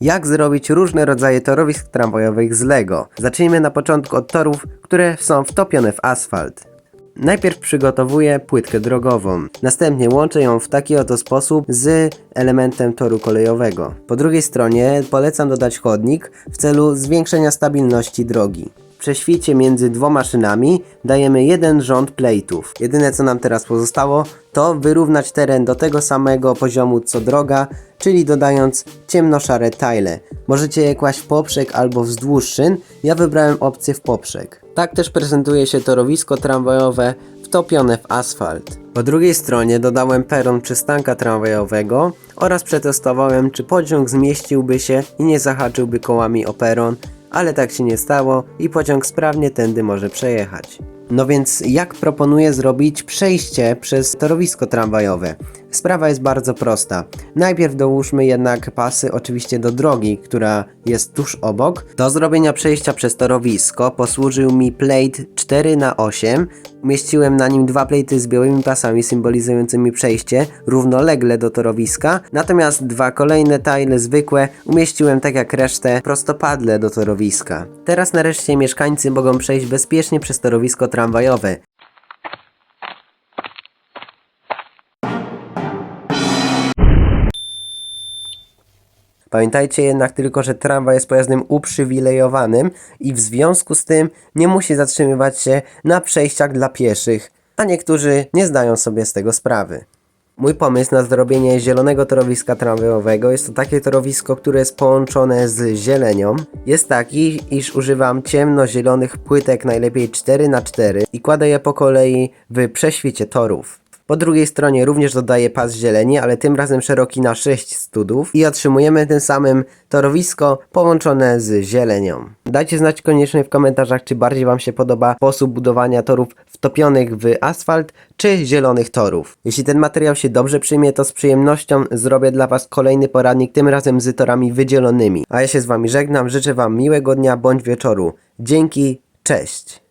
Jak zrobić różne rodzaje torowisk tramwajowych z Lego? Zacznijmy na początku od torów, które są wtopione w asfalt. Najpierw przygotowuję płytkę drogową, następnie łączę ją w taki oto sposób z elementem toru kolejowego. Po drugiej stronie polecam dodać chodnik w celu zwiększenia stabilności drogi. Prześwicie między dwoma szynami dajemy jeden rząd plejtów. Jedyne co nam teraz pozostało to wyrównać teren do tego samego poziomu co droga, czyli dodając ciemnoszare tile. Możecie je kłaść w poprzek albo wzdłuż szyn, ja wybrałem opcję w poprzek. Tak też prezentuje się torowisko tramwajowe wtopione w asfalt. Po drugiej stronie dodałem peron przystanka tramwajowego oraz przetestowałem czy pociąg zmieściłby się i nie zahaczyłby kołami o peron, ale tak się nie stało i pociąg sprawnie tędy może przejechać. No więc jak proponuję zrobić przejście przez torowisko tramwajowe? Sprawa jest bardzo prosta. Najpierw dołóżmy jednak pasy oczywiście do drogi, która jest tuż obok. Do zrobienia przejścia przez torowisko posłużył mi plate 4 na 8 Umieściłem na nim dwa plejty z białymi pasami symbolizującymi przejście równolegle do torowiska, natomiast dwa kolejne tile zwykłe umieściłem tak jak resztę prostopadle do torowiska. Teraz nareszcie mieszkańcy mogą przejść bezpiecznie przez torowisko tramwajowe. Pamiętajcie jednak tylko, że tramwaj jest pojazdem uprzywilejowanym i w związku z tym nie musi zatrzymywać się na przejściach dla pieszych, a niektórzy nie zdają sobie z tego sprawy. Mój pomysł na zrobienie zielonego torowiska tramwajowego jest to takie torowisko, które jest połączone z zielenią. Jest taki, iż używam ciemnozielonych płytek, najlepiej 4x4 i kładę je po kolei w prześwicie torów. Po drugiej stronie również dodaję pas zieleni, ale tym razem szeroki na 6 studów i otrzymujemy tym samym torowisko połączone z zielenią. Dajcie znać koniecznie w komentarzach, czy bardziej Wam się podoba sposób budowania torów wtopionych w asfalt, czy zielonych torów. Jeśli ten materiał się dobrze przyjmie, to z przyjemnością zrobię dla Was kolejny poradnik, tym razem z torami wydzielonymi. A ja się z Wami żegnam, życzę Wam miłego dnia bądź wieczoru. Dzięki, cześć!